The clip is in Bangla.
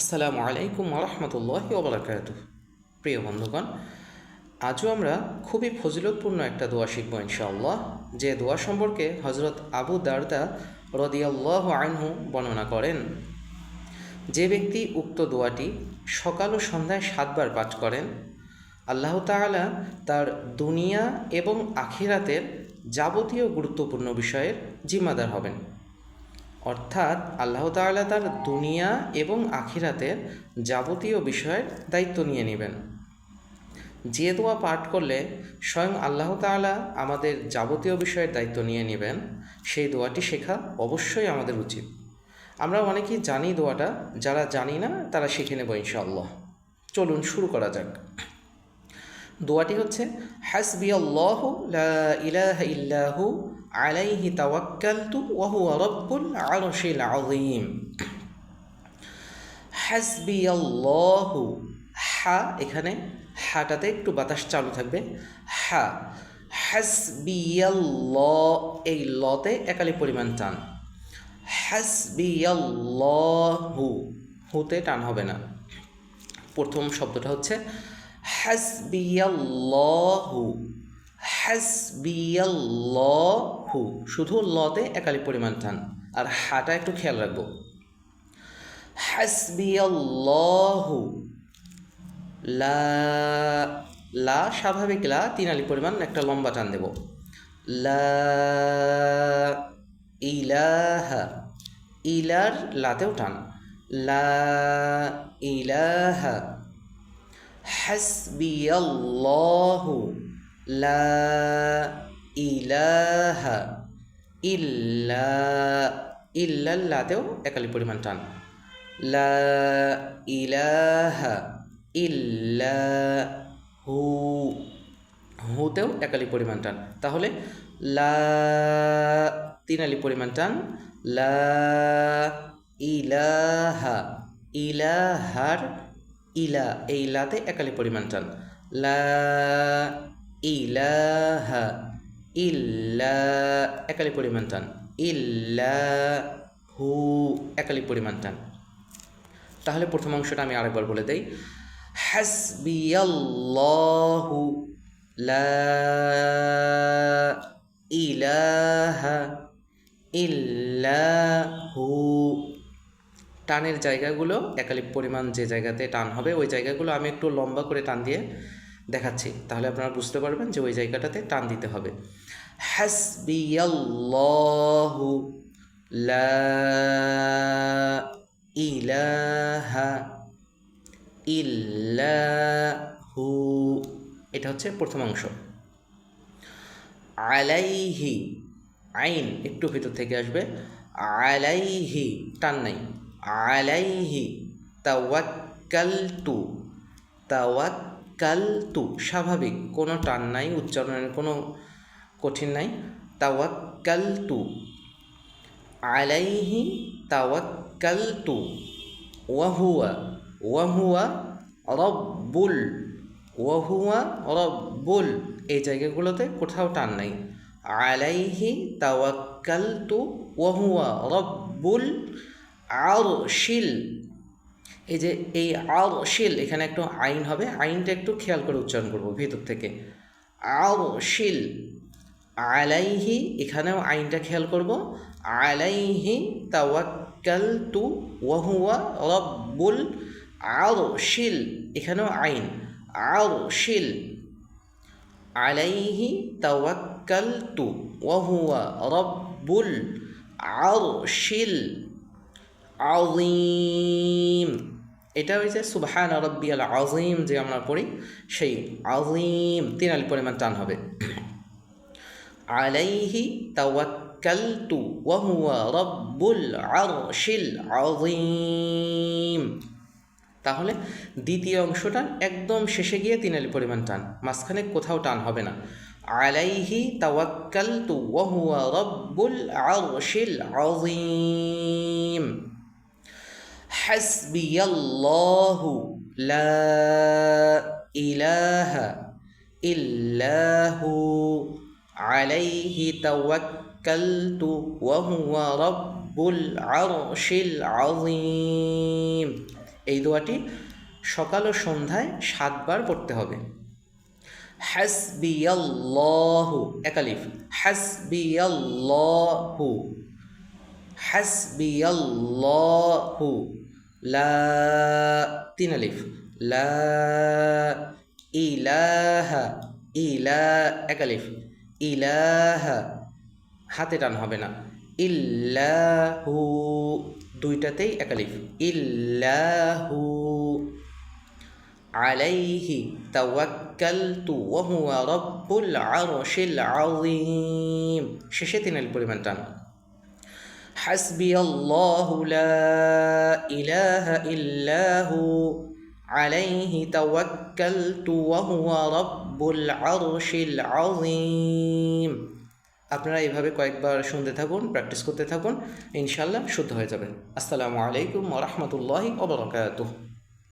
আসসালামু আলাইকুম রহমতুল্লাহ ওবরাকাত প্রিয় বন্ধুগণ, আজও আমরা খুবই ফজিলতপূর্ণ একটা দোয়া শিখব ইনশাআল্লাহ, যে দোয়া সম্পর্কে হজরত আবু দারদা রদিয়াল্লাহ আনহু বর্ণনা করেন। যে ব্যক্তি উক্ত দোয়াটি সকাল ও সন্ধ্যায় সাতবার পাঠ করেন, আল্লাহ তাআলা তার দুনিয়া এবং আখিরাতের যাবতীয় গুরুত্বপূর্ণ বিষয়ের জিম্মাদার হবেন। অর্থাৎ আল্লাহ তাআলা তার দুনিয়া এবং আখিরাতের যাবতীয় বিষয়ের দায়িত্ব নিয়ে নেবেন। যে দোয়া পাঠ করলে স্বয়ং আল্লাহ তাআলা আমাদের যাবতীয় বিষয়ের দায়িত্ব নিয়ে নেবেন, সেই দোয়াটি শেখা অবশ্যই আমাদের উচিত। আমরা অনেকেই জানি দোয়াটা, যারা জানি না তারা শিখে নেব ইনশাআল্লাহ। চলুন শুরু করা যাক। দোয়াটি হচ্ছে হাসবি আল্লাহ ইলাহা ইল্লাহু আলাইহি তাওয়াক্কালতু ওয়া হুয়া রব্বুল আরশিল আযীম। হাসবি আল্লাহু হা এখানে, হাটাতে একটু বাতাস চালু থাকবে। হা হাসবি আল্লাহ এই লতে একালি পরিমাণ টান। হাসবি আল্লাহু হুতে টান হবে না। প্রথম শব্দটা হচ্ছে হাসবিয়াল্লাহু। শুধু লতে একালি পরিমাণ টান, আর হাটা একটু খেয়াল রাখব। হাসবিয়াল্লাহু। লা লা স্বাভাবিক লা, তিন আলি পরিমাণ একটা লম্বা টান দেব। লা ইলাহা, ইলার লাতেও টান। লা ইলাহা حسبي الله لا ইলাহা ইল্লা ইল্লাল্লাতেও একালি পরিমাণ টান লা ইলাহা ইল্লা হু হুতেও একালি পরিমাণ টান তাহলে লা তিনালি পরিমাণ টান লা ইলাহা ইলাহার ইলা, এই লাতে একালি পরিমাণ টান। লা ইলাহা ইল্লা, একালি পরিমাণ টান। ইল্লা হু একালি পরিমাণ টান। তাহলে প্রথম অংশটা আমি আরেকবার বলে দেই। হাসবিয়াল্লাহু, লা ইলাহা ইল্লাহু। টানের জায়গাগুলো, একালিপ পরিমাণ যে জায়গাতে টান হবে, ওই জায়গাগুলো আমি একটু লম্বা করে টান দিয়ে দেখাচ্ছি। তাহলে আপনারা বুঝতে পারবেন যে ওই জায়গাটাতে টান দিতে হবে। হাসবিয়াল্লাহু লা ইল্লাহু, এটা হচ্ছে প্রথম অংশ। আলাইহি, আইন একটু ভিতর থেকে আসবে। আলাইহি, টান নাই। আলাইহি তাওয়াক্কালতু তাওয়াক্কালতু স্বাভাবিক। কোনো টান নাই, উচ্চারণের কোনো কঠিন নাই। তাওয়াক্কালতু, আলাইহি তাওয়াক্কালতু ওয়াহুয়া ওয়াহুয়া রব্বুল ওয়াহুয়া রব্বুল। এই জায়গাগুলোতে কোথাও টান নাই। আলাইহি তাওয়াক্কালতু ওয়াহুয়া রব্বুল আর শিল এই যে এই আর শিল এখানে একটু আইন হবে। আইনটা একটু খেয়াল করে উচ্চারণ করব ভিতর থেকে। আর শিল আলাইহি, এখানেও আইনটা খেয়াল করব। আলাইহি তাওয়াক্কাল তু ওয়াহুয়া রব্বুল আর শিল এখানেও আইন। আর শিল আলাইহি তাওয়াক্কাল তু ওয়াহুয়া রব্বুল আর শিল আজিম এটা হয়েছে সুবহান রব্বিয়াল আজিম যে আমরা পড়ি, সেই আজিম তিন আলি পরিমাণ টান হবে। আলাইহি তাওয়াক্কালতু ওয়া হুয়া রব্বুল আরশিল আজিম তাহলে দ্বিতীয় অংশটা একদম শেষে গিয়ে তিন আলি পরিমাণ টান, মাঝখানে কোথাও টান হবে না। আলাইহি তাওয়াক্কালতু ওয়া হুয়া রব্বুল আরশিল আজিম হাসবিয়াল্লাহু লা ইলাহা ইল্লাহু আলাইহি তাওয়াক্কালতু ওয়া হুয়া রব্বুল আরশিল আযীম। এই দোয়াটি সকাল ও সন্ধ্যায় সাতবার পড়তে হবে। হাসবিয়াল্লাহু একালিফ হাসবিয়াল্লাহু হাসবিয়াল্লাহু। লা, তিন আলিফ। লা, ইলাহা, ইলা একালিফ ইলাহা, হাতে টান হবে না। ইল্লাহু, দুইটাতেই এক একালিফ ইল্লাহু, আলাইহি তাওয়াক্কালতু ওয়া হুয়া রাব্বুল আরশিল আযীম। শেষে তিন আলিফ পরিমাণ টান। حسبي الله لا إله إلا هو عليه توكلت وهو رب العرش العظيم আপনারা এইভাবে কয়েকবার শুনতে থাকুন প্র্যাকটিস করতে থাকুন ইনশাল্লাহ শুদ্ধ হয়ে যাবে আসসালামু আলাইকুম ওরহমতুল্লাহি ওবরাকাতুহ